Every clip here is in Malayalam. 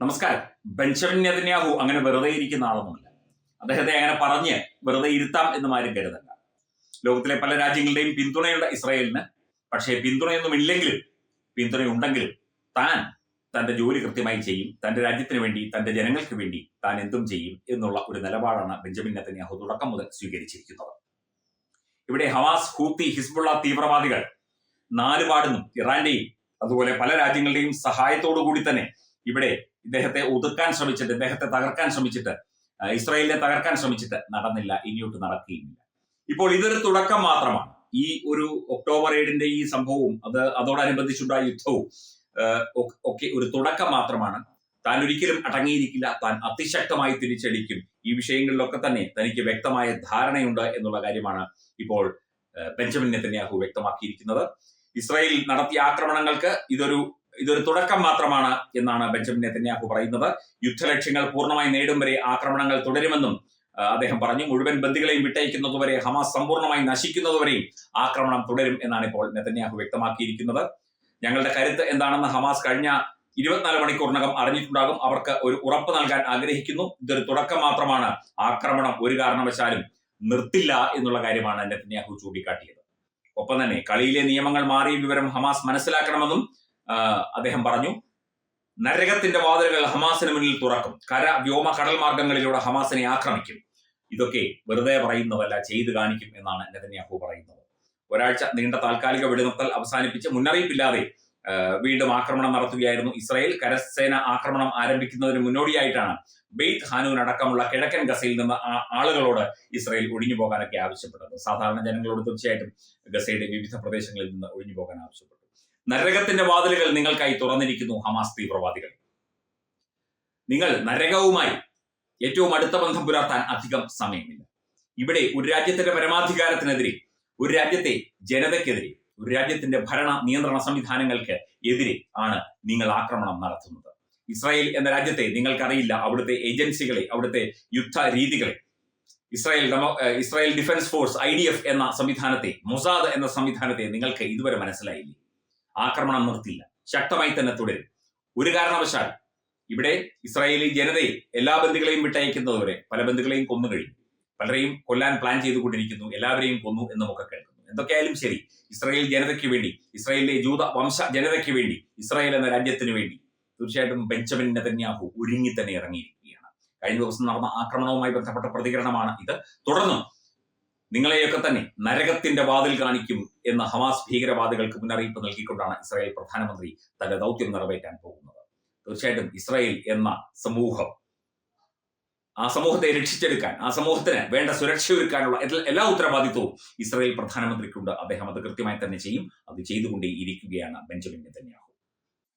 നമസ്കാരം. ബെഞ്ചമിൻ നെതന്യാഹു അങ്ങനെ വെറുതെ ഇരിക്കുന്ന ആളൊന്നുമല്ല. അദ്ദേഹത്തെ അങ്ങനെ പറഞ്ഞ് വെറുതെ ഇരുത്താം എന്നും ആരും കരുതണ്ട. ലോകത്തിലെ പല രാജ്യങ്ങളുടെയും പിന്തുണയുള്ള ഇസ്രായേലിന് പക്ഷേ പിന്തുണയൊന്നും ഇല്ലെങ്കിലും പിന്തുണയുണ്ടെങ്കിലും താൻ തന്റെ ജോലി കൃത്യമായി ചെയ്യും തന്റെ രാജ്യത്തിന് വേണ്ടി തന്റെ ജനങ്ങൾക്ക് വേണ്ടി താൻ എന്തും ചെയ്യും എന്നുള്ള ഒരു നിലപാടാണ് ബെഞ്ചമിൻ നെതന്യാഹു തുടക്കം മുതൽ സ്വീകരിച്ചിരിക്കുന്നത്. ഇവിടെ ഹവാസ് ഹൂത്തി ഹിസ്ബുള്ള തീവ്രവാദികൾ നാലുപാടുന്നും ഇറാന്റെയും അതുപോലെ പല രാജ്യങ്ങളുടെയും സഹായത്തോടു കൂടി തന്നെ ഇവിടെ ഇദ്ദേഹത്തെ ഒതുക്കാൻ ശ്രമിച്ചിട്ട് ഇദ്ദേഹത്തെ തകർക്കാൻ ശ്രമിച്ചിട്ട് ഇസ്രായേലിനെ തകർക്കാൻ ശ്രമിച്ചിട്ട് നടന്നില്ല ഇനിയോട്ട് നടക്കുകയുമില്ല. ഇപ്പോൾ ഇതൊരു തുടക്കം മാത്രമാണ്. ഈ ഒരു ഒക്ടോബർ ഏഴിന്റെ ഈ സംഭവവും അത് അതോടനുബന്ധിച്ചുണ്ടായ യുദ്ധവും ഒക്കെ ഒരു തുടക്കം മാത്രമാണ്. താൻ ഒരിക്കലും അടങ്ങിയിരിക്കില്ല. താൻ അതിശക്തമായി തിരിച്ചടിക്കും. ഈ വിഷയങ്ങളിലൊക്കെ തന്നെ തനിക്ക് വ്യക്തമായ ധാരണയുണ്ട് എന്നുള്ള കാര്യമാണ് ഇപ്പോൾ ബെഞ്ചമിൻ നെതന്യാഹു വ്യക്തമാക്കിയിരിക്കുന്നത്. ഇസ്രായേൽ നടത്തിയ ആക്രമണങ്ങൾക്ക് ഇതൊരു ഇതൊരു തുടക്കം മാത്രമാണ് എന്നാണ് ബെഞ്ചമിൻ നെതന്യാഹു പറയുന്നത്. യുദ്ധലക്ഷ്യങ്ങൾ പൂർണമായി നേടും വരെ ആക്രമണങ്ങൾ തുടരുമെന്നും അദ്ദേഹം പറഞ്ഞു. മുഴുവൻ ബന്ദികളെയും വിട്ടയക്കുന്നതുവരെ ഹമാസ് സമ്പൂർണമായി നശിക്കുന്നതുവരെയും ആക്രമണം തുടരും എന്നാണ് ഇപ്പോൾ നെതന്യാഹു വ്യക്തമാക്കിയിരിക്കുന്നത്. ഞങ്ങളുടെ കരുത്ത് എന്താണെന്ന് ഹമാസ് കഴിഞ്ഞ ഇരുപത്തിനാല് മണിക്കൂറിനകം അറിഞ്ഞിട്ടുണ്ടാകും. അവർക്ക് ഒരു ഉറപ്പ് നൽകാൻ ആഗ്രഹിക്കുന്നു. ഇതൊരു തുടക്കം മാത്രമാണ്. ആക്രമണം ഒരു കാരണവശാലും നിർത്തില്ല എന്നുള്ള കാര്യമാണ് നെതന്യാഹു ചൂണ്ടിക്കാട്ടിയത്. ഒപ്പം തന്നെ കളിയിലെ നിയമങ്ങൾ മാറിയ വിവരം ഹമാസ് മനസ്സിലാക്കണമെന്നും അദ്ദേഹം പറഞ്ഞു നരകത്തിന്റെ വാതിലുകൾ ഹമാസിന് മുന്നിൽ തുറക്കും. കര വ്യോമ കടൽ മാർഗങ്ങളിലൂടെ ഹമാസിനെ ആക്രമിക്കും. ഇതൊക്കെ വെറുതെ പറയുന്നതല്ല ചെയ്തു കാണിക്കും എന്നാണ് നെതന്യാഹു പറയുന്നത്. ഒരാഴ്ച നീണ്ട താൽക്കാലിക വെടിനിർത്തൽ അവസാനിപ്പിച്ച് മുന്നറിയിപ്പില്ലാതെ വീണ്ടും ആക്രമണം നടത്തുകയായിരുന്നു ഇസ്രായേൽ. കരസേന ആക്രമണം ആരംഭിക്കുന്നതിന് മുന്നോടിയായിട്ടാണ് ബെയ്ത്ത് ഹാനൂൻ അടക്കമുള്ള കിഴക്കൻ ഗസയിൽ നിന്ന് ആ- ആളുകളോട് ഇസ്രായേൽ ഒഴിഞ്ഞു പോകാനൊക്കെ ആവശ്യപ്പെട്ടത്. സാധാരണ ജനങ്ങളോട് തീർച്ചയായിട്ടും ഗസയുടെ വിവിധ പ്രദേശങ്ങളിൽ നിന്ന് ഒഴിഞ്ഞു പോകാൻ ആവശ്യപ്പെട്ടു. നരകത്തിന്റെ വാതിലുകൾ നിങ്ങൾക്കായി തുറന്നിരിക്കുന്നു ഹമാസ് തീവ്രവാദികൾ. നിങ്ങൾ നരകവുമായി ഏറ്റവും അടുത്ത ബന്ധം പുലർത്താൻ അധികം സമയമില്ല. ഇവിടെ ഒരു രാജ്യത്തിന്റെ പരമാധികാരത്തിനെതിരെ ഒരു രാജ്യത്തെ ജനതയ്ക്കെതിരെ ഒരു രാജ്യത്തിന്റെ ഭരണ നിയന്ത്രണ സംവിധാനങ്ങൾക്ക് എതിരെ ആണ് നിങ്ങൾ ആക്രമണം നടത്തുന്നത്. ഇസ്രായേൽ എന്ന രാജ്യത്തെ നിങ്ങൾക്കറിയില്ല അവിടുത്തെ ഏജൻസികളെ അവിടുത്തെ യുദ്ധ രീതികളെ Israel Israel defence force I എന്ന സംവിധാനത്തെ മൊസാദ് എന്ന സംവിധാനത്തെ നിങ്ങൾക്ക് ഇതുവരെ മനസ്സിലായില്ലേ? ആക്രമണം നിർത്തില്ല ശക്തമായി തന്നെ തുടരും. ഒരു കാരണവശാൽ ഇവിടെ ഇസ്രായേലി ജനതയെ എല്ലാ ബന്ധുക്കളെയും വിട്ടയക്കുന്നതുവരെ പല ബന്ധുക്കളെയും കൊന്നു കഴിഞ്ഞു. പലരെയും കൊല്ലാൻ പ്ലാൻ ചെയ്തുകൊണ്ടിരിക്കുന്നു. എല്ലാവരെയും കൊന്നു എന്നുമൊക്കെ കേൾക്കുന്നു. എന്തൊക്കെയായാലും ശരി. ഇസ്രായേൽ ജനതയ്ക്ക് വേണ്ടി ഇസ്രായേലിലെ ജൂത വംശ ജനതയ്ക്ക് വേണ്ടി ഇസ്രായേൽ എന്ന രാജ്യത്തിന് വേണ്ടി തീർച്ചയായിട്ടും ബെഞ്ചമിൻ നെതന്യാഹു ഒരുങ്ങി തന്നെ ഇറങ്ങിയിരിക്കുകയാണ്. കഴിഞ്ഞ ദിവസം നടന്ന ആക്രമണവുമായി ബന്ധപ്പെട്ട പ്രതികരണമാണ് ഇത്. തുടർന്നും നിങ്ങളെയൊക്കെ തന്നെ നരകത്തിന്റെ വാതിൽ കാണിക്കും എന്ന ഹമാസ് ഭീകരവാദികൾക്ക് മുന്നറിയിപ്പ് നൽകിക്കൊണ്ടാണ് ഇസ്രായേൽ പ്രധാനമന്ത്രി തന്റെ ദൗത്യം നിറവേറ്റാൻ പോകുന്നത്. തീർച്ചയായിട്ടും ഇസ്രായേൽ എന്ന സമൂഹം ആ സമൂഹത്തെ രക്ഷിച്ചെടുക്കാൻ ആ സമൂഹത്തിന് വേണ്ട സുരക്ഷ ഒരുക്കാനുള്ള എല്ലാ- ഉത്തരവാദിത്വവും ഇസ്രായേൽ പ്രധാനമന്ത്രിക്കുണ്ട്. അദ്ദേഹം അത് കൃത്യമായി തന്നെ ചെയ്യും. അത് ചെയ്തുകൊണ്ടേ ഇരിക്കുകയാണ് Benjamin Netanyahu.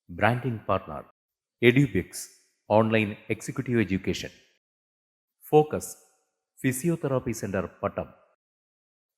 Branding partner Edubix online executive education focus physiotherapy centre Pattom